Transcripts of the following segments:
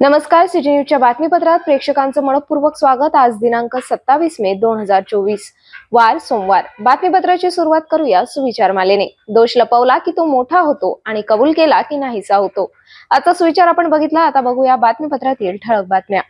नमस्कार सिटी न्यूजच्या बातमीपत्रात प्रेक्षकांचं मनपूर्वक स्वागत. आज दिनांक सत्तावीस मे दोन हजार चोवीस वार सोमवार. बातमीपत्राची सुरुवात करूया सुविचार मालेने. दोष लपवला की तो मोठा होतो आणि कबूल केला की नाहीसा होतो. आजचा सुविचार आपण बघितला. आता बघूया बातमीपत्रातील ठळक बातम्या.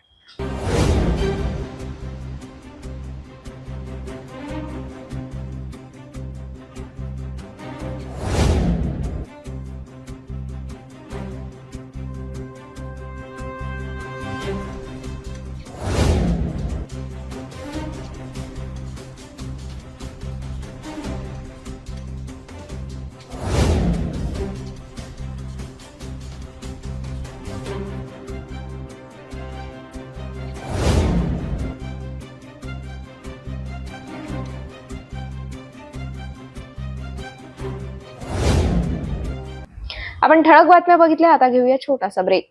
आपण ठळक बातम्या बघितल्या, आता घेऊया छोटासा ब्रेक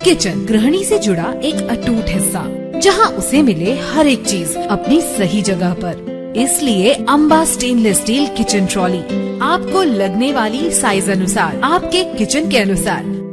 किचन गृहिणी से जुड़ा एक अटूट हिस्सा, जहाँ उसे मिले हर एक चीज़ अपनी सही जगह पर। इसलिए Amba stainless steel kitchen trolley आपको लगने वाली साइज़ अनुसार, आपके किचन के अनुसार।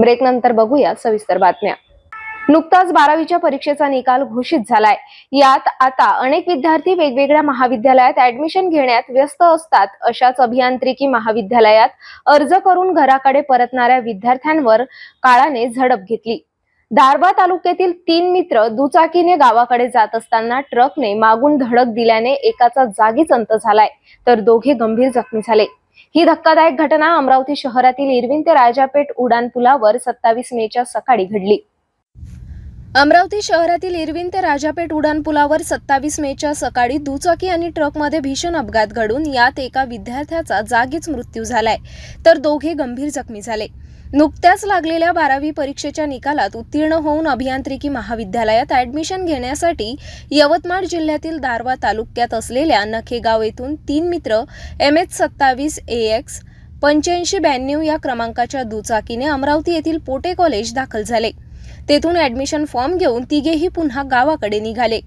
Break नंतर बघूया सविस्तर बातम्या. नुकताच बारावीच्या परीक्षेचा निकाल घोषित झालाय. यात आता अनेक विद्यार्थी वेगवेगळ्या महाविद्यालयात ऍडमिशन घेण्यात व्यस्त असतात. अशाच अभियांत्रिकी महाविद्यालयात अर्ज करून घराकडे परतणाऱ्या विद्यार्थ्यांवर काळाने झडप घेतली. दारबा तालुक्यातील तीन मित्र दुचाकीने गावाकडे जात असताना ट्रकने मागून धडक दिल्याने एकाचा जागीच अंत झालाय. तर दोघे गंभीर जखमी झाले. ही धक्कादायक घटना अमरावती शहरातील इरविन ते राजापेठ उडान पुलावर सत्तावीस मेच्या सकाळी घडली. अमरावती शहरातील इरविन ते राजापेठ उडान पुलावर सत्तावीस मेच्या सकाळी दुचाकी आणि ट्रकमध्ये भीषण अपघात घडून यात एका विद्यार्थ्याचा जागीच मृत्यू झालाय. तर दोघे गंभीर जखमी झाले. नुकत्याच लागलेल्या बारावी परीक्षेच्या निकालात उत्तीर्ण होऊन अभियांत्रिकी महाविद्यालयात ऍडमिशन घेण्यासाठी यवतमाळ जिल्ह्यातील दारवा तालुक्यात असलेल्या नखेगाव येथून तीन मित्र एम एच सत्तावीस ए एक्स पंच्याऐंशी ब्याण्णव या क्रमांकाच्या दुचाकीने अमरावती येथील पोटे कॉलेज दाखल झाले. तेथून ऍडमिशन फॉर्म घेऊन तिघेही पुन्हा गावाकडे निघाले.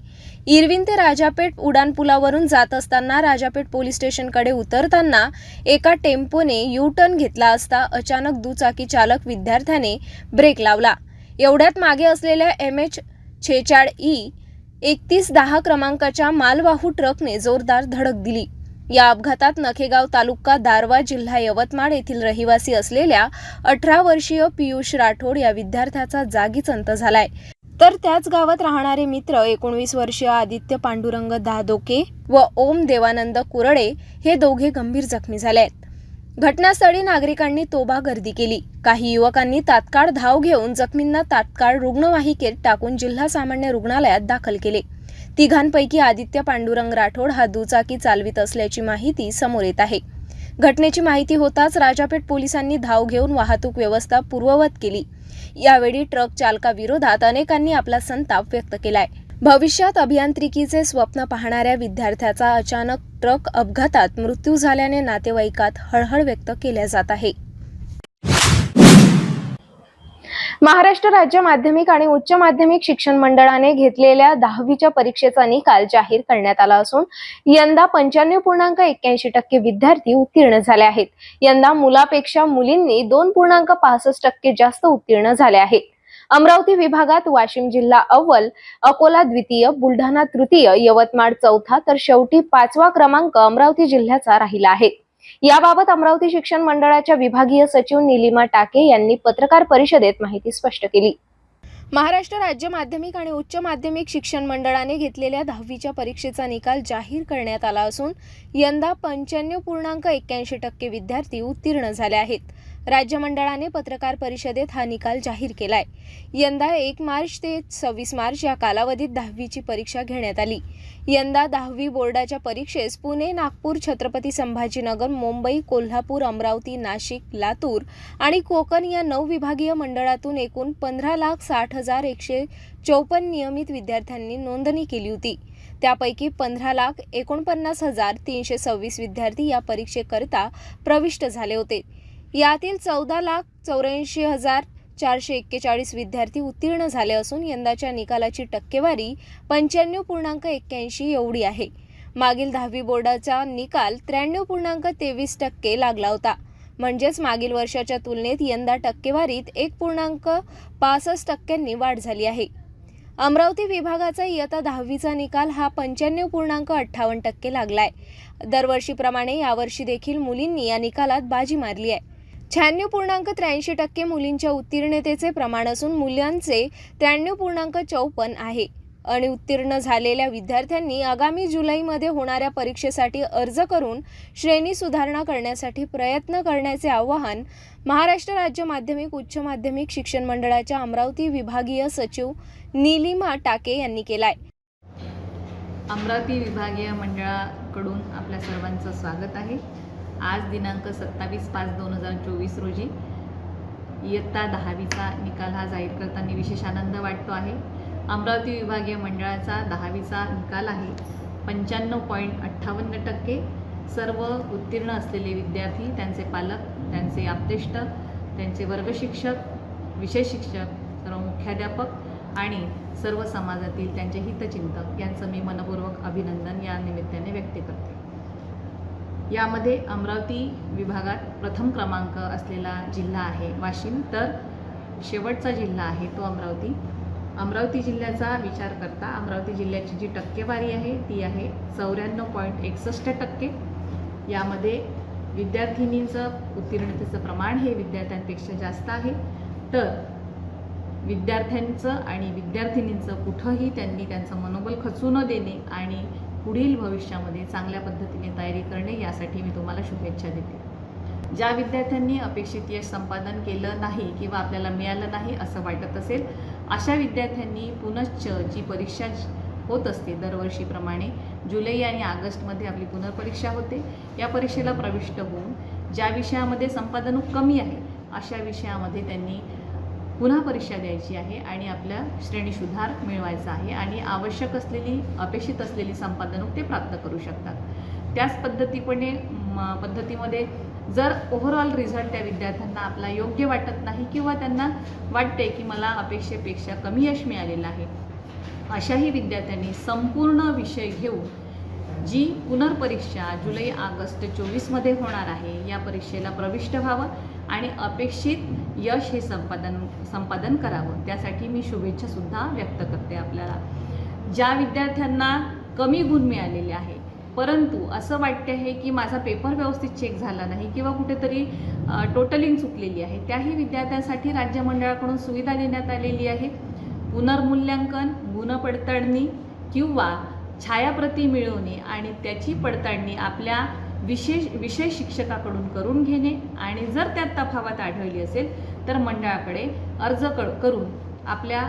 इरविन ते राजापेठ उड्डाणपुलावरून जात असताना राजापेठ पोलीस स्टेशनकडे उतरताना एका टेम्पोने यू टर्न घेतला असता अचानक दुचाकी चालक विद्यार्थ्याने ब्रेक लावला. एवढ्यात मागे असलेल्या एम. एच. छेचाळ ई एकतीस दहा क्रमांकाच्या मालवाहू ट्रकने जोरदार धडक दिली. या अपघातात नखेगाव तालुका दारवा जिल्हा यवतमाळ येथील रहिवासी असलेल्या अठरा वर्षीय पियुष राठोड या विद्यार्थ्याचा जागीच अंत झालाय. तर त्याच गावात राहणारे मित्र एकोणवीस वर्षीय आदित्य पांडुरंग दादोके व ओम देवानंद कुरडे हे दोघे गंभीर जखमी झाले आहेत घटनास्थळी नागरिकांनी तोबा गर्दी केली. काही युवकांनी तात्काळ धाव घेऊन जखमींना तात्काळ रुग्णवाहिकेत टाकून जिल्हा सामान्य रुग्णालयात दाखल केले. तिघांपैकी आदित्य पांडुरंग राठोड हा दुचाकी चालवित असल्याची माहिती समोर येत आहे. घटनेची माहिती होताच राजापेठ पोलिसांनी धाव घेऊन वाहतूक व्यवस्था पूर्ववत केली. यावेळी ट्रक चालकाविरोधात अनेकांनी आपला संताप व्यक्त केलाय. भविष्यात अभियांत्रिकीचे स्वप्न पाहणाऱ्या विद्यार्थ्याचा अचानक ट्रक अपघातात मृत्यू झाल्याने नातेवाईकात हळहळ व्यक्त केल्या जात आहे. महाराष्ट्र राज्य माध्यमिक आणि उच्च माध्यमिक शिक्षण मंडळाने घेतलेल्या दहावीच्या परीक्षेचा निकाल जाहीर करण्यात आला असून यंदा पंच्याण्णव पूर्णांक एक्क्याऐंशी टक्के विद्यार्थी उत्तीर्ण झाले आहेत. यंदा मुलापेक्षा मुलींनी दोन पूर्णांक पासष्ट टक्के जास्त उत्तीर्ण झाले आहेत. अमरावती विभागात वाशिम जिल्हा अव्वल अकोला द्वितीय बुलढाणा तृतीय यवतमाळ चौथा तर शेवटी पाचवा क्रमांक अमरावती जिल्ह्याचा राहिला आहे. याबाबत अमरावती शिक्षण मंडळाच्या विभागीय सचिव निलिमा टाके यांनी पत्रकार परिषदेत माहिती स्पष्ट केली. महाराष्ट्र राज्य माध्यमिक आणि उच्च माध्यमिक शिक्षण मंडळाने घेतलेल्या दहावीच्या परीक्षेचा निकाल जाहीर करण्यात आला असून यंदा पंच्याण्णव पूर्णांक एक्क्याऐंशी टक्के विद्यार्थी उत्तीर्ण झाले आहेत. राज्य मंडळाने पत्रकार परिषदेत हा निकाल जाहीर केलाय. यंदा एक मार्च ते सव्वीस मार्च या कालावधीत दहावीची परीक्षा घेण्यात आली. यंदा दहावी बोर्डाच्या परीक्षेस पुणे नागपूर छत्रपती संभाजीनगर मुंबई कोल्हापूर अमरावती नाशिक लातूर आणि कोकण या नऊ विभागीय मंडळातून एकूण पंधरा लाख साठ हजार एकशे चौपन्न नियमित विद्यार्थ्यांनी नोंदणी केली होती. त्यापैकी पंधरा लाख एकोणपन्नास हजार तीनशे सव्वीस विद्यार्थी या परीक्षेकरता प्रविष्ट झाले होते. यातील चौदा लाख चौऱ्याऐंशी हजार चारशे एक्केचाळीस विद्यार्थी उत्तीर्ण झाले असून यंदाच्या निकालाची टक्केवारी पंच्याण्णव पूर्णांक एक्क्याऐंशी एवढी आहे. मागील दहावी बोर्डाचा निकाल त्र्याण्णव पूर्णांक तेवीस टक्के लागला होता. म्हणजेच मागील वर्षाच्या तुलनेत यंदा टक्केवारीत एक पूर्णांक पासष्ट टक्क्यांनी वाढ झाली आहे. अमरावती विभागाचा इयत्ता दहावीचा निकाल हा पंच्याण्णव पूर्णांक अठ्ठावन्न टक्के लागलाय. दरवर्षीप्रमाणे यावर्षी देखील मुलींनी या निकालात बाजी मारली आहे. शहाण्णव पूर्णांक त्र्याऐंशी टक्के मुलींच्या उत्तीर्णतेचे प्रमाण असून मुलांचे त्र्याण्णव पूर्णांक चौपन्न आहे. आणि उत्तीर्ण झालेल्या विद्यार्थ्यांनी आगामी जुलैमध्ये होणाऱ्या परीक्षेसाठी अर्ज करून श्रेणी सुधारणा करण्यासाठी प्रयत्न करण्याचे आवाहन महाराष्ट्र राज्य माध्यमिक उच्च माध्यमिक शिक्षण मंडळाच्या अमरावती विभागीय सचिव नीलिमा टाके यांनी केलाय. अमरावती विभागीय मंडळाकडून आपल्या सर्वांचं स्वागत आहे. आज दिनांक सत्तावीस पाच दोन हजार चोवीस रोजी इयत्ता दहावीचा निकाल हा जाहीर करताना विशेष आनंद वाटतो आहे. अमरावती विभागीय मंडळाचा दहावीचा निकाल आहे. पंच्याण्णव पॉईंट अठ्ठावन्न टक्के सर्व उत्तीर्ण असलेले विद्यार्थी त्यांचे पालक त्यांचे आप्तेष्ट त्यांचे वर्गशिक्षक विषय शिक्षक सर्व मुख्याध्यापक आणि सर्व समाजातील त्यांचे हितचिंतक यांचं मी मनपूर्वक अभिनंदन या निमित्ताने व्यक्त करते. यामध्ये अमरावती विभागात प्रथम क्रमांक असलेला जिल्हा आहे वाशिम तर शेवटचा जिल्हा आहे तो अमरावती. अमरावती जिल्ह्याचा विचार करता अमरावती जिल्ह्याची जी टक्केवारी आहे ती आहे चौऱ्याण्णव पॉईंट एकसष्ट टक्के. यामध्ये विद्यार्थिनींचं उत्तीर्णतेचं प्रमाण हे विद्यार्थ्यांपेक्षा जास्त आहे. तर विद्यार्थ्यांचं आणि विद्यार्थिनींचं कुठंही त्यांनी त्यांचं मनोबल खचू न देणे आणि पुढील भविष्यामध्ये चांगल्या पद्धतीने तयारी करणे यासाठी मी तुम्हाला शुभेच्छा देते. ज्या विद्यार्थ्यांनी अपेक्षित यश संपादन केलं नाही किंवा आपल्याला मिळालं नाही असं वाटत असेल अशा विद्यार्थ्यांनी पुनश्च जी परीक्षा होत असते दरवर्षीप्रमाणे जुलै आणि ऑगस्टमध्ये आपली पुनर्परीक्षा होते. या परीक्षेला प्रविष्ट होऊन ज्या विषयामध्ये संपादन कमी आहे अशा विषयामध्ये त्यांनी पुन्हा परीक्षा द्यायची आहे आणि आपल्या श्रेणी सुधार मिळवायचा आहे आणि आवश्यक असलेली अपेक्षित असलेली संपादनूक ते प्राप्त करू शकतात. त्याच पद्धतीपणे म, पद्धतीमध्ये जर ओव्हरऑल रिझल्ट त्या विद्यार्थ्यांना आपला योग्य वाटत नाही किंवा त्यांना वाटते की मला अपेक्षेपेक्षा कमी यश मिळालेलं आहे अशाही विद्यार्थ्यांनी संपूर्ण विषय घेऊन जी पुनर्परीक्षा जुलै ऑगस्ट चोवीसमध्ये होणार आहे या परीक्षेला प्रविष्ट व्हावं. आणि अपेक्षित यश हे संपादन संपादन करावं. त्यासाठी मी शुभेच्छासुद्धा व्यक्त करते आपल्याला. ज्या विद्यार्थ्यांना कमी गुण मिळालेले आहे परंतु असं वाटते आहे की माझा पेपर व्यवस्थित चेक झाला नाही किंवा कुठेतरी टोटलिंग चुकलेली आहे त्याही विद्यार्थ्यांसाठी राज्य मंडळाकडून सुविधा देण्यात आलेली आहे. पुनर्मूल्यांकन गुणपडताळणी किंवा छायाप्रती मिळवणे आणि त्याची पडताळणी आपल्या विशेष विषय शिक्षकाकडून करून घेणे आणि जर त्यात तफावत आढळली असेल तर मंडळाकडे अर्ज क करून आपल्या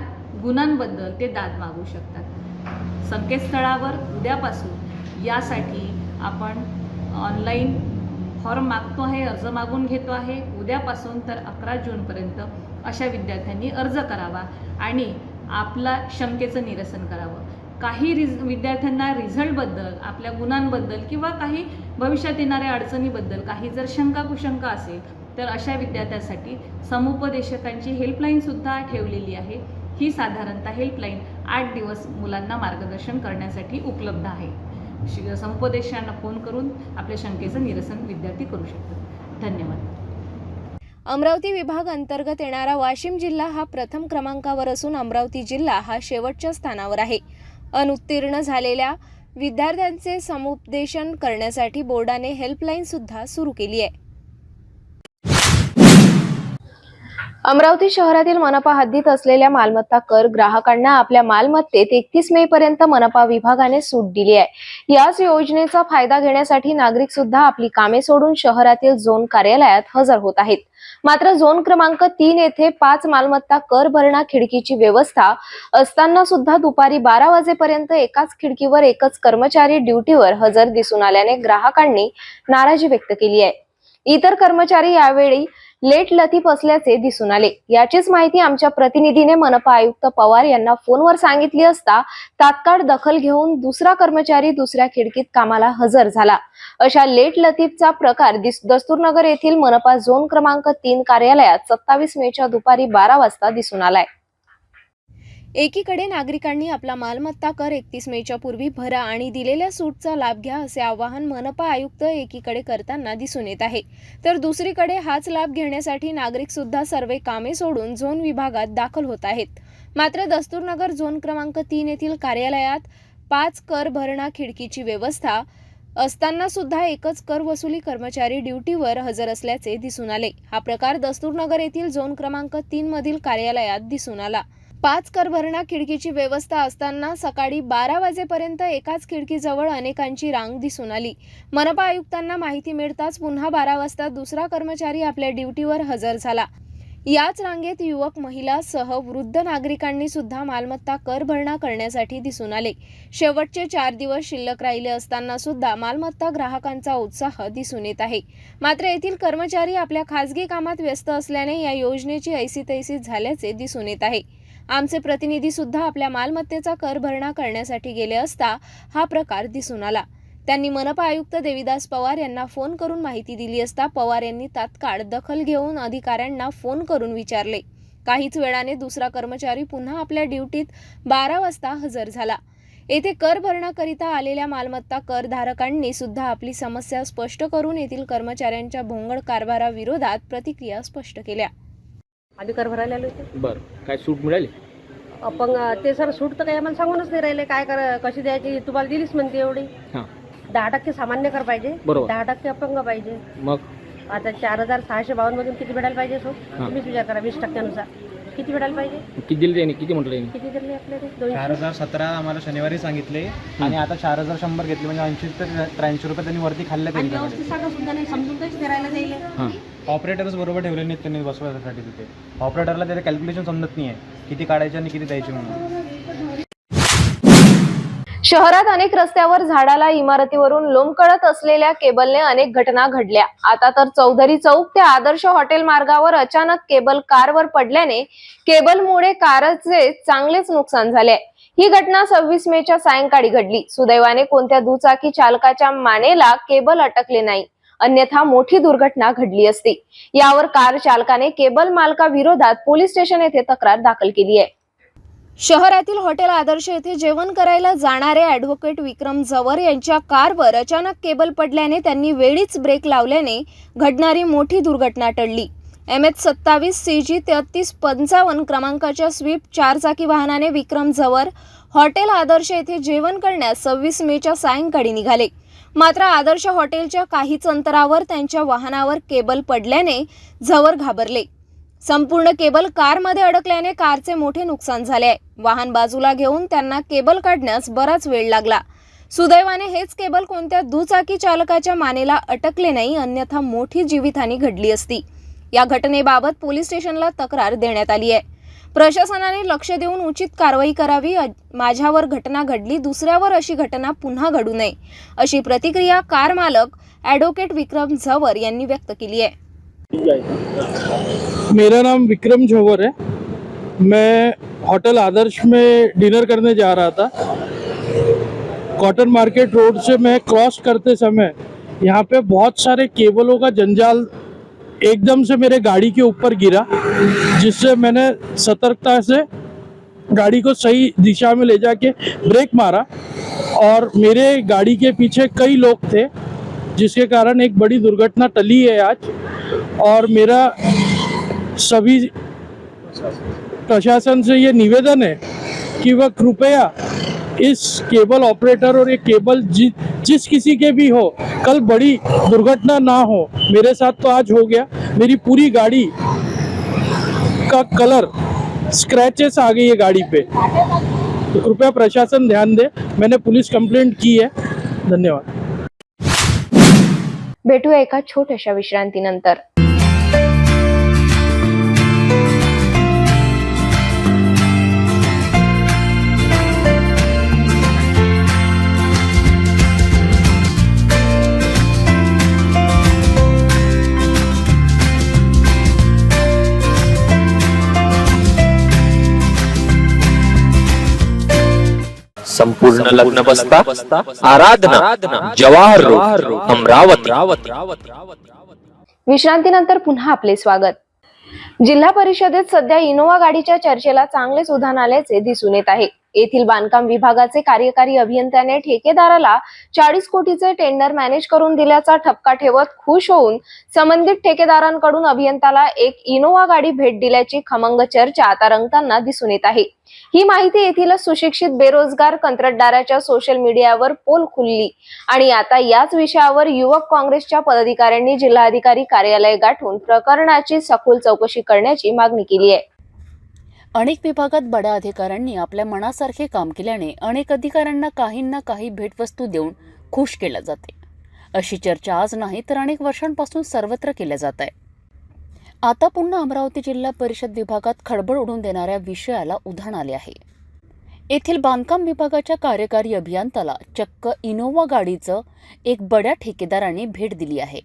गुणांबद्दल ते दाद मागू शकतात. संकेतस्थळावर उद्यापासून यासाठी आपण ऑनलाईन फॉर्म मागतो आहे अर्ज मागून घेतो आहे. उद्यापासून तर अकरा जूनपर्यंत अशा विद्यार्थ्यांनी अर्ज करावा आणि आपला शंकेचं निरसन करावं. काही रिज विद्यार्थ्यांना रिझल्टबद्दल आपल्या गुणांबद्दल किंवा काही भविष्यात येणाऱ्या अडचणीबद्दल काही जर शंका कुशंका असेल तर अशा विद्यार्थ्यांसाठी समुपदेशकांची हेल्पलाईनसुद्धा ठेवलेली आहे. ही साधारणतः हेल्पलाईन आठ दिवस मुलांना मार्गदर्शन करण्यासाठी उपलब्ध आहे. समुपदेशांना फोन करून आपल्या शंकेचं निरसन विद्यार्थी करू शकतात. धन्यवाद. अमरावती विभाग अंतर्गत येणारा वाशिम जिल्हा हा प्रथम क्रमांकावर असून अमरावती जिल्हा हा शेवटच्या स्थानावर आहे. अनुत्तीर्ण झालेल्या विद्यार्थ्यांचे समुपदेशन करण्यासाठी बोर्डाने हेल्पलाईनसुद्धा सुरू केली आहे. अमरावती शहरातील मनपा हद्दीत असलेल्या मालमत्ता कर ग्राहकांना आपल्या मालमत्तेत एकतीस मे पर्यंत मनपा विभागाने सूट दिली आहे. याच योजनेचा फायदा घेण्यासाठी नागरिक सुद्धा आपली कामे सोडून शहरातील झोन कार्यालयात हजर होत आहेत. मात्र झोन क्रमांक तीन येथे पाच मालमत्ता कर भरणा खिडकीची व्यवस्था असताना सुद्धा दुपारी बारा वाजेपर्यंत एकाच खिडकीवर एकच कर्मचारी ड्युटीवर हजर दिसून आल्याने ग्राहकांनी नाराजी व्यक्त केली आहे. इतर कर्मचारी यावेळी लेट लतीफ असल्याचे दिसून आले. याचीच माहिती आमच्या प्रतिनिधीने मनपा आयुक्त पवार यांना फोनवर सांगितली असता तात्काळ दखल घेऊन दुसरा कर्मचारी दुसऱ्या खिडकीत कामाला हजर झाला. अशा लेट लतीफचा प्रकार दिस- दस्तूरनगर येथील मनपा झोन क्रमांक तीन कार्यालयात सत्तावीस मेच्या दुपारी बारा वाजता दिसून आलाय. एकीकडे नागरिकांनी आपला मालमत्ता कर एकतीस मेच्या पूर्वी भरा आणि दिलेल्या सूटचा लाभ घ्या असे आवाहन मनपा आयुक्त एकीकडे करताना दिसून येत आहे. तर दुसरीकडे हाच लाभ घेण्यासाठी नागरिक सुद्धा सर्व कामे सोडून झोन विभागात दाखल होत आहेत. मात्र दस्तूरनगर झोन क्रमांक तीन येथील कार्यालयात पाच कर भरणा खिडकीची व्यवस्था असताना सुद्धा एकच कर वसुली कर्मचारी ड्युटीवर हजर असल्याचे दिसून आले. हा प्रकार दस्तूरनगर येथील झोन क्रमांक तीन मधील कार्यालयात दिसून आला. पाच कर भरणा खिडकीची व्यवस्था असताना सकाळी बारा वाजेपर्यंत एकाच खिडकीजवळ अनेकांची रांग दिसून आली. मनपा आयुक्तांना माहिती मिळताच पुन्हा बारा वाजता दुसरा कर्मचारी आपल्या ड्युटीवर हजर झाला. याच रांगेत युवक महिला सह वृद्ध नागरिकांनी सुद्धा मालमत्ता कर भरणा करण्यासाठी दिसून आले. शेवटचे चार दिवस शिल्लक राहिले असताना सुद्धा मालमत्ता ग्राहकांचा उत्साह दिसून येत आहे. मात्र येथील कर्मचारी आपल्या खासगी कामात व्यस्त असल्याने या योजनेची ऐसी तैसी झाल्याचे दिसून येत आहे. आमचे प्रतिनिधी सुद्धा आपल्या मालमत्तेचा कर भरणा करण्यासाठी गेले असता हा प्रकार दिसून आला. त्यांनी मनपा आयुक्त देविदास पवार यांना फोन करून माहिती दिली असता पवार यांनी तात्काळ दखल घेऊन अधिकाऱ्यांना फोन करून विचारले. काहीच वेळाने दुसरा कर्मचारी पुन्हा आपल्या ड्युटीत बारा वाजता हजर झाला. येथे कर भरणाकरिता आलेल्या मालमत्ता करधारकांनी सुद्धा आपली समस्या स्पष्ट करून येथील कर्मचाऱ्यांच्या भोंगळ कारभाराविरोधात प्रतिक्रिया स्पष्ट केल्या. आम्ही कर भरायला आलो होते बर. काय सूट मिळाली? अपंग ते सर सूट तर काही आम्हाला सांगूनच नाही राहिले. काय कर कशी द्यायची तुम्हाला दिलीच म्हणते एवढी. हां. दहा टक्के सामान्य कर पाहिजे. बरोबर. दहा टक्के अपंग पाहिजे. मग? आता चार हजार सहाशे बावन्न मधून किती भेटायला पाहिजे सूट हां. तुम्हीच विचार करा वीस टक्क्यानुसार. किती भेटायला पाहिजे? किती दिली त्यांनी? किती म्हटलं त्यांनी? किती दिले आपले ते चार दोनशे हजार सतरा आम्हाला शनिवारी सांगितले. आणि आता चार हजार शंभर घेतले. म्हणजे ऐंशी ते त्र्याऐंशी रुपये त्यांनी वरती खाल्ले आणि व्यवस्थित सांगा सुद्धा नाही समजून काहीच करायला द्यायला हां. ऑपरेटरच बरोबर ठेवले नाहीत त्यांनी बसवायसाठी तिथे. ऑपरेटरला त्याचं कॅल्क्युलेशन समजत नाही आहे किती काढायचे आणि किती द्यायचे म्हणून. शहरात अनेक रस्त्यावर झाडाला इमारतीवरून लोंबकळत असलेल्या केबलने अनेक घटना घडल्या. आता तर चौधरी चौक ते आदर्श हॉटेल मार्गावर अचानक केबल कारवर पडल्याने केबलमुळे कारचे चांगलेच नुकसान झाले. ही घटना सव्वीस मेच्या सायंकाळी घडली. सुदैवाने कोणत्या दुचाकी चालकाच्या मानेला केबल अटकले नाही. अन्यथा मोठी दुर्घटना घडली असती. यावर कार चालकाने केबल मालकाविरोधात पोलीस स्टेशन येथे तक्रार दाखल केली आहे. शहरातील हॉटेल आदर्श येथे जेवण करायला जाणारे ॲडव्होकेट विक्रम जवर यांच्या कारवर अचानक केबल पडल्याने त्यांनी वेळीच ब्रेक लावल्याने घडणारी मोठी दुर्घटना टळली. एम एच सत्तावीस सी जी तेहतीस पंचावन्न क्रमांकाच्या स्वीप चारचाकी वाहनाने विक्रम जवर हॉटेल आदर्श येथे जेवण करण्यास सव्वीस मेच्या सायंकाळी निघाले. मात्र आदर्श हॉटेलच्या काहीच अंतरावर त्यांच्या वाहनावर केबल पडल्याने झवर घाबरले. संपूर्ण केबल कारमध्ये अडकल्याने कारचे मोठे नुकसान झाले आहे. वाहन बाजूला घेऊन त्यांना केबल काढण्यास बराच वेळ लागला. सुदैवाने हेच केबल कोणत्या दुचाकी चालकाच्या मानेला अटकले नाही अन्यथा मोठी जीवितहानी घडली असती. या घटनेबाबत पोलीस स्टेशनला तक्रार देण्यात आली आहे. प्रशासनाने लक्ष देऊन उचित कारवाई करावी माझ्यावर घटना घडली दुसऱ्यावर अशी घटना पुन्हा घडू नये अशी प्रतिक्रिया कार मालक ॲडव्होकेट विक्रम झवर यांनी व्यक्त केली आहे. मेरा नाम विक्रम झोवर है। मैं होटल आदर्श में डिनर करने जा रहा था। कॉटन मार्केट रोड से मैं क्रॉस करते समय यहाँ पे बहुत सारे केबलों का जंजाल एकदम से मेरे गाड़ी के ऊपर गिरा जिससे मैंने सतर्कता से गाड़ी को सही दिशा में ले जाके ब्रेक मारा। और मेरे गाड़ी के पीछे कई लोग थे जिसके कारण एक बड़ी दुर्घटना टली है आज। और मेरा सभी प्रशासन से ये निवेदन है कि वह कृपया इस केबल ऑपरेटर और ये केबल जि, जिस किसी के भी हो, कल बड़ी दुर्घटना ना हो, मेरे साथ तो आज हो गया। मेरी पूरी गाड़ी का कलर स्क्रैचेस आ गई है गाड़ी पे। तो कृपया प्रशासन ध्यान दे, मैंने पुलिस कंप्लेंट की है। धन्यवाद। भेटूया एका छोट्याशा विश्रांतीनंतर. संपूर्ण लग्न बसता आराधना जवाहर रोड अमरावती. विश्रांतीनंतर पुन्हा आपले स्वागत. जिल्हा परिषदेत सध्या इनोवा गाडीच्या चर्चेला चांगलेच उधाण आल्याचे दिसून येत आहे. येथील बांधकाम विभागाचे कार्यकारी अभियंत्याने ठेकेदाराला चाळीस कोटीचे टेंडर मॅनेज करून दिल्याचा ठपका ठेवत खुश होऊन संबंधित ठेकेदारांकडून अभियंताला एक इनोवा गाडी भेट दिल्याची खमंग चर्चा आता रंगताना दिसून येत आहे. ही माहिती येथील सुशिक्षित बेरोजगार कंत्राटदाराच्या सोशल मीडियावर पोल खुलली आणि आता याच विषयावर युवक काँग्रेसच्या पदाधिकाऱ्यांनी जिल्हाधिकारी कार्यालय गाठून प्रकरणाची सखोल चौकशी करण्याची मागणी केली आहे. अनेक विभागात बड्या अधिकाऱ्यांनी आपल्या मनासारखे काम केल्याने अनेक अधिकाऱ्यांना काहींना काही भेटवस्तू देऊन खुश केलं जाते. अशी चर्चा आज नाही तर अनेक वर्षांपासून सर्वत्र केल्या जात आहे. आता पुन्हा अमरावती जिल्हा परिषद विभागात खळबळ उडून देणाऱ्या विषयाला उधाण आले आहे. येथील बांधकाम विभागाच्या कार्यकारी अभियंत्याला चक्क इनोवा गाडीचं एक बड्या ठेकेदाराने भेट दिली आहे.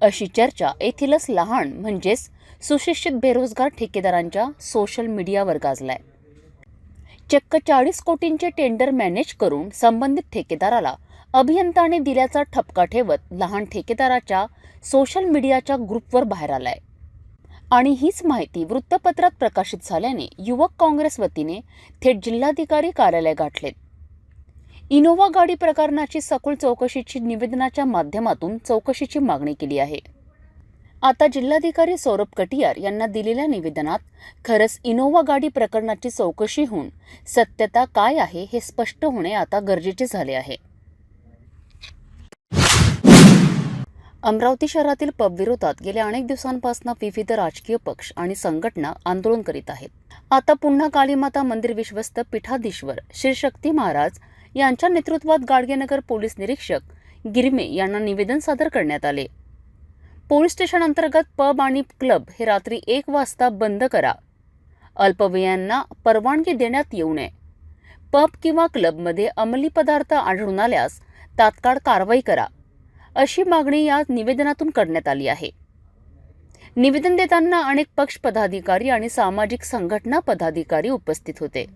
अशी चर्चा येथीलच लहान म्हणजेच सुशिक्षित बेरोजगार ठेकेदारांच्या सोशल मीडियावर गाजलाय. चक्क चाळीस कोटींचे टेंडर मॅनेज करून संबंधित ठेकेदाराला अभियंताने दिल्याचा ठपका ठेवत लहान ठेकेदाराच्या सोशल मीडियाच्या ग्रुपवर बाहेर आलाय. आणि हीच माहिती वृत्तपत्रात प्रकाशित झाल्याने युवक काँग्रेस वतीने थेट जिल्हाधिकारी कार्यालय गाठलेत. इनोवा गाडी प्रकरणाची सखोल चौकशीची निवेदनाच्या माध्यमातून चौकशीची मागणी केली आहे. आता जिल्हाधिकारी सौरभ कटियार यांना दिलेल्या निवेदनात खरंच इनोवा गाडी प्रकरणाची चौकशी होऊन सत्यता काय आहे हे स्पष्ट होणे आता गरजेचे झाले आहे. अमरावती शहरातील पब विरोधात गेल्या अनेक दिवसांपासून विविध राजकीय पक्ष आणि संघटना आंदोलन करीत आहेत. आता पुन्हा कालीमाता मंदिर विश्वस्त पीठाधीश्वर श्री शक्ती महाराज यांच्या नेतृत्वात गाडगेनगर पोलीस निरीक्षक गिरमे यांना निवेदन सादर करण्यात आले. पोलीस स्टेशन अंतर्गत पब आणि क्लब हे रात्री एक वाजता बंद करा. अल्पवयांना परवानगी देण्यात येऊ नये. पब किंवा क्लबमध्ये अंमली पदार्थ आढळून आल्यास तात्काळ कारवाई करा. अशी मागणी या निवेदनातून करण्यात आली आहे. निवेदन देताना अनेक पक्ष पदाधिकारी आणि सामाजिक संघटना पदाधिकारी उपस्थित होते.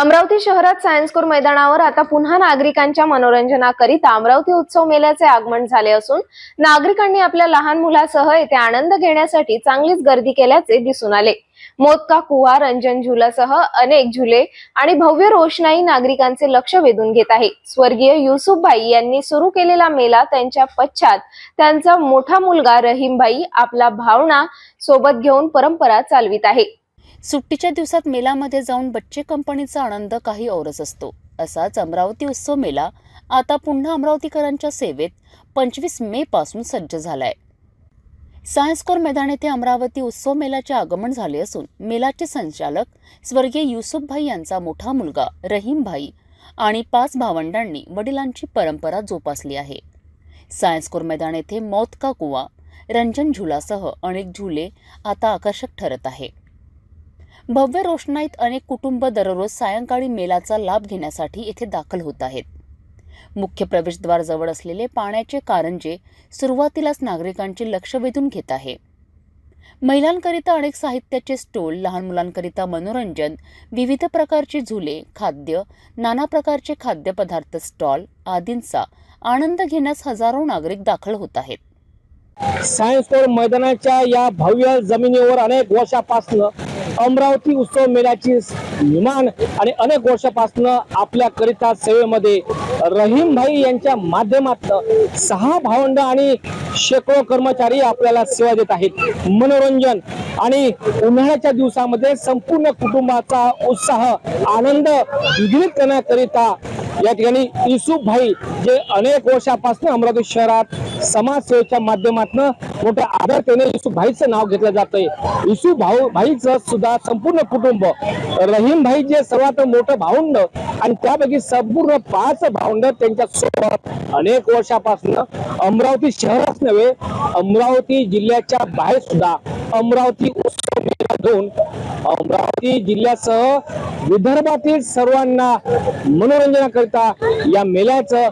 अमरावती शहरात सायन्स कोर मैदानावर आता पुन्हा नागरिकांच्या मनोरंजनाकरिता अमरावती उत्सव मेल्याचे आगमन झाले असून नागरिकांनी आपल्या लहान मुलासह येथे आनंद घेण्यासाठी चांगलीच गर्दी केल्याचे दिसून आले. मोदका कुवा रंजन झुलासह अनेक झुले आणि भव्य रोषणाई नागरिकांचे लक्ष वेधून घेत आहे. स्वर्गीय युसुफभाई यांनी सुरू केलेला मेला त्यांच्या पश्चात त्यांचा मोठा मुलगा रहीमभाई आपला भावना सोबत घेऊन परंपरा चालवित आहे. सुट्टीच्या दिवसात मेलामध्ये जाऊन बच्चे कंपनीचा आनंद काही औरच असतो. असाच अमरावती उत्सव मेला आता पुन्हा अमरावतीकरांच्या सेवेत पंचवीस मे पासून सज्ज झालाय. सायन्स कोर मैदान येथे अमरावती उत्सव मेलाचे आगमन झाले असून मेलाचे संचालक स्वर्गीय युसुफभाई यांचा मोठा मुलगा रहीमभाई आणि पाच भावंडांनी वडिलांची परंपरा जोपासली आहे. सायन्स कोर मैदान येथे मौत का कुवा रंजन झुलासह अनेक झुले आता आकर्षक ठरत आहे. भव्य रोषणाईत अनेक कुटुंब दररोज सायंकाळी मेलाचा लाभ घेण्यासाठी येथे दाखल होत आहेत. मुख्य प्रवेशद्वार जवळ असलेले पाण्याचे कारंजे सुरुवातीलाच नागरिकांचे लक्ष वेधून घेत आहे. महिलांकरिता अनेक साहित्याचे स्टॉल लहान मुलांकरिता मनोरंजन विविध प्रकारची झुले खाद्य नाना प्रकारचे खाद्यपदार्थ स्टॉल आदींचा आनंद घेण्यास हजारो नागरिक दाखल होत आहेत. सायन्स कोर मैदानाच्या या भव्य जमिनीवर अनेक वर्षापासून अमरावती उत्सव मेळ्याची विमान आणि अनेक वर्षापासून आपल्याकरिता सेवेमध्ये रहीम भाई यांच्या माध्यमातनं सहा भावंड आणि शेकडो कर्मचारी आपल्याला सेवा देत आहेत. मनोरंजन आणि उन्हाळ्याच्या दिवसामध्ये संपूर्ण कुटुंबाचा उत्साह आनंद विघ्नित करण्याकरिता या ठिकाणी इसुफ भाई जे अनेक वर्षापासून अमरावती शहरात समाजसेवेच्या माध्यमातून मोठ्या आदरतेने युसुफ भाईचं नाव घेतलं जातंय. युसुफ भाऊ भाईचं सुद्धा संपूर्ण कुटुंब. रहीम भाई जे सर्वात मोठं भावंड आणि त्यापैकी संपूर्ण पाच भावंड त्यांच्यासोबत अनेक वर्षापासून अमरावती शहरात नव्हे अमरावती जिल्ह्याच्या बाहेर सुद्धा अमरावती उत्सव घेऊन अमरावती जिल्ह्यासह विदर्भातील सर्वांना मनोरंजनाकरिता या मेळ्याचं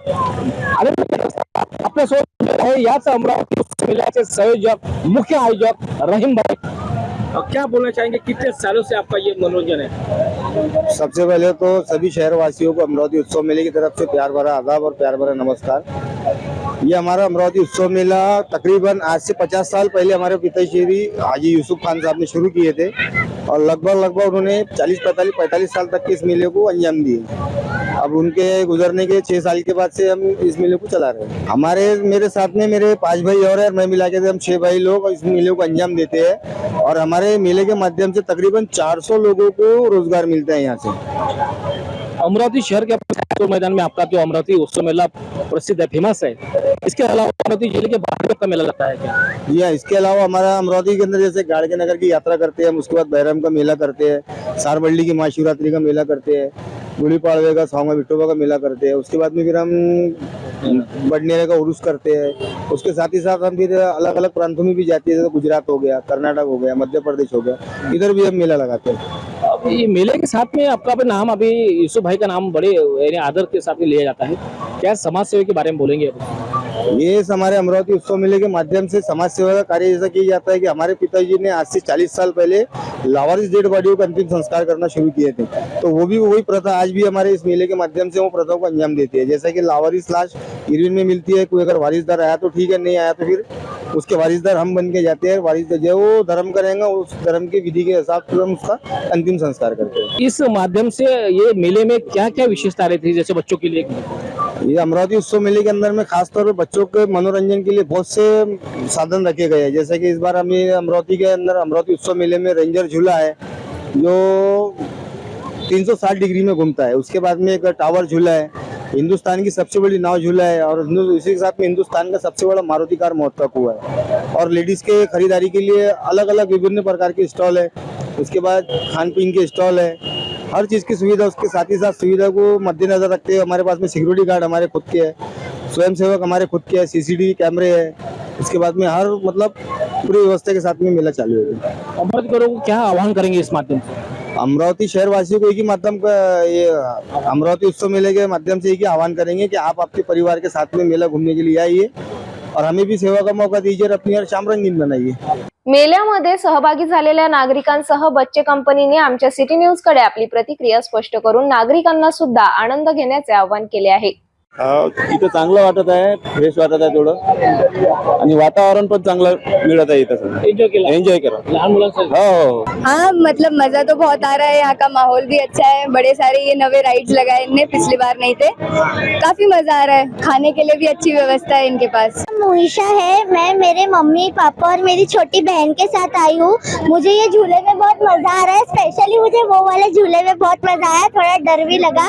आपल्यासोबत याच अमरावती उत्सव संयोजक मुख्य आयोजक रहीम भाई। क्या बोलना चाहेंगे? कितने सालों से आपका ये मनोरंजन है? सबसे पहले तो सभी शहरवासियों को अमरावती उत्सव मेले की तरफ़ से प्यार भरा आदाब और प्यार भरा नमस्कार। ये हमारा अमरावती उत्सव मेला तकरीबन आज से 50 साल पहले हमारे पिताश्री हाजी यूसुफ खान साहब ने शुरू किए थे और लगभग लगभग उन्होंने 40 पैंतालीस पैंतालीस साल तक के इस मेले को अंजाम दिए। अब उनके गुजरने के छह साल के बाद से हम इस मेले को चला रहे हैं। हमारे मेरे साथ में मेरे पाँच भाई और हैं मैं मिला के हम छह भाई लोग इस मेले को अंजाम देते हैं। और हमारे मेले के माध्यम से तकरीबन 400 लोगों को रोज़गार मिलता है यहाँ से। अमरावती शहर के तो मैदान में आपका जो अमरावती उत्सव मेला प्रसिद्ध है फ़ेमस है इसके अलावा अमरावती ज़िले के बाहर का मेला लगता है क्या? जी हाँ इसके अलावा हमारा अमरावती के अंदर जैसे गाड़ के नगर की यात्रा करते हैं हम उसके बाद बैरम का मेला करते हैं सारबल्ली की महाशिवरात्रि का मेला करते हैं। गुड़ी पाड़वे का सौंगा विठोबा का मेला करते हैं। उसके बाद में फिर हम बडनेरे का उर्स करते हैं। उसके साथ ही साथ हम फिर अलग अलग प्रांतों में भी जाते हैं, जैसे गुजरात हो गया, कर्नाटक हो गया, मध्य प्रदेश हो गया। इधर भी हम मेला लगाते हैं। ये मेले के साथ में आपका भी नाम, अभी यूसुफ भाई का नाम बड़े आदर के साथ में लिया जाता है। क्या समाज सेवा के बारे में बोलेंगे अब ये हमारे अमरावती उत्सव मेले के माध्यम से समाज सेवा का कार्य ऐसा किया जाता है कि हमारे पिताजी ने आज से 40 साल पहले लावारिस डेड बॉडियों का अंतिम संस्कार करना शुरू किए थे। तो वो भी वही प्रथा आज भी हमारे इस मेले के माध्यम से वो प्रथा को अंजाम देती है। जैसा कि लावारिस लाश इरविन में मिलती है कोई अगर वारिसदार आया तो ठीक है नहीं आया तो फिर उसके वारिसदार हम बन के जाते हैं वारिस जो वो धर्म करेंगे उस धर्म की विधि के हिसाब से हम उसका अंतिम संस्कार करते हैं। इस माध्यम से ये मेले में क्या क्या विशेषता रहती है जैसे बच्चों के लिए? ये अमरावती उत्सव मेले के अंदर में खासतौर पर बच्चों के मनोरंजन के लिए बहुत से साधन रखे गए हैं। जैसे कि इस बार हमें अमरावती के अंदर अमरावती उत्सव मेले में रेंजर झूला है, जो 360 डिग्री में घूमता है। उसके बाद में एक टावर झूला है, हिंदुस्तान की सबसे बड़ी नाव झूला है, और इसी के साथ में हिंदुस्तान का सबसे बड़ा मारुति कार महोत्सव हुआ है। और लेडीज़ के खरीदारी के लिए अलग अलग विभिन्न प्रकार के स्टॉल है। उसके बाद खान पीन के स्टॉल है। हर चीज़ की सुविधा, उसके साथ ही साथ सुविधा को मद्देनजर रखते हुए हमारे पास में सिक्योरिटी गार्ड हमारे खुद के है। स्वयं सेवक हमारे खुद के है सीसीटीवी कैमरे है। इसके बाद में हर मतलब पूरी व्यवस्था के साथ में मेला चालू है। अमरावती को क्या आह्वान करेंगे इस माध्यम से? अमरावती शहरवासियों को एक ही माध्यम का ये अमरावती उत्सव मेले के माध्यम से एक ही आह्वान करेंगे कि आप आपके परिवार के साथ में मेला घूमने के लिए आइए और हमें भी सेवा का मौका दीजिए और अपनी हर शाम रंगीन बनाइए। मेल्यामध्ये सहभागी झालेल्या नागरिकांसह बच्चे कंपनीने आमच्या सिटी न्यूजकडे आपली प्रतिक्रिया स्पष्ट करून नागरिकांना सुद्धा आनंद घेण्याचे आवाहन केले आहे. इथं चांगलं वाटत आहे फ्रेश वाटत आहे थोडं. आणि वातावरण पण चांगलं मिळत आहे इथं एंजॉय केला. एन्जॉय करा लहान मुलांसाठी हो हो हाँ. मतलब मज़ा तो बहुत आ रहा है यहाँ का माहौल भी अच्छा है बड़े सारे ये नवे राइड्स लगाए इनने पिछली बार नहीं थे। काफ़ी मज़ा आ रहा है खाने के लिए भी अच्छी व्यवस्था है इनके पास। मोहिशा है मैं मेरे मम्मी पापा और मेरी छोटी बहन के साथ आई हूँ। मुझे ये झूले में बहुत मज़ा आ रहा है स्पेशली मुझे वो वाले झूले में बहुत मज़ा आया थोड़ा डर भी लगा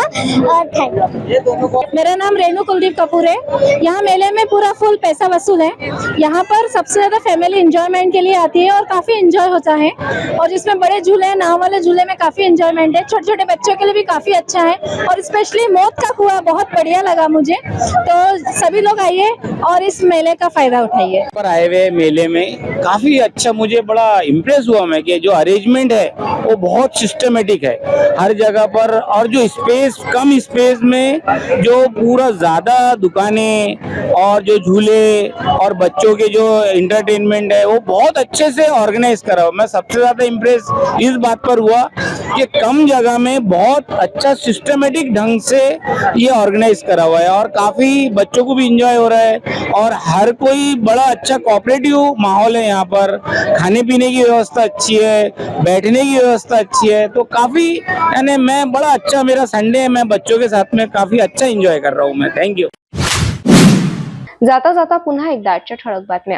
और थैंक मेरा नाम रेणु कुलदीप कपूर है। यहाँ मेले में पूरा फुल पैसा वसूल है। यहाँ पर सबसे ज़्यादा फैमिली इंजॉयमेंट के लिए आती है और काफ़ी इंजॉय होता है। और इसमें बड़े झूले हैं, नाव वाले झूले में काफ़ी इंजॉयमेंट है। छोटे छोटे बच्चों के लिए भी काफ़ी अच्छा है। और स्पेशली मौत का कुआ बहुत बढ़िया लगा मुझे। तो सभी लोग आइए और इस मेले का फ़ायदा उठाइए। पर आए हुए मेले में काफ़ी अच्छा मुझे बड़ा इम्प्रेस हुआ मैं कि जो अरेंजमेंट है, वो बहुत सिस्टमेटिक है। हर जगह पर और जो स्पेस कम स्पेस में जो पूरा ज़्यादा दुकानें और जो झूले और बच्चों के जो इंटरटेनमेंट है, वो बहुत अच्छे से ऑर्गेनाइज करा। हुआ मैं सबसे ज़्यादा इम्प्रेस इस बात पर हुआ कि कम जगह में बहुत अच्छा सिस्टमेटिक ढंग से ये ऑर्गेनाइज करा हुआ है और काफ़ी बच्चों को भी इंजॉय हो रहा है और हर कोई बड़ा अच्छा कोऑपरेटिव माहौल है यहाँ पर। खाने पीने की व्यवस्था अच्छी है, बैठने की व्यवस्था अच्छी है तो काफ़ी, यानी मैं बड़ा अच्छा मेरा संडे है, मैं बच्चों के साथ में काफ़ी अच्छा इंजॉय कर रहा हूँ। मैं जाता जाता पुन्हा एकदा आजच्या ठळक बातम्या.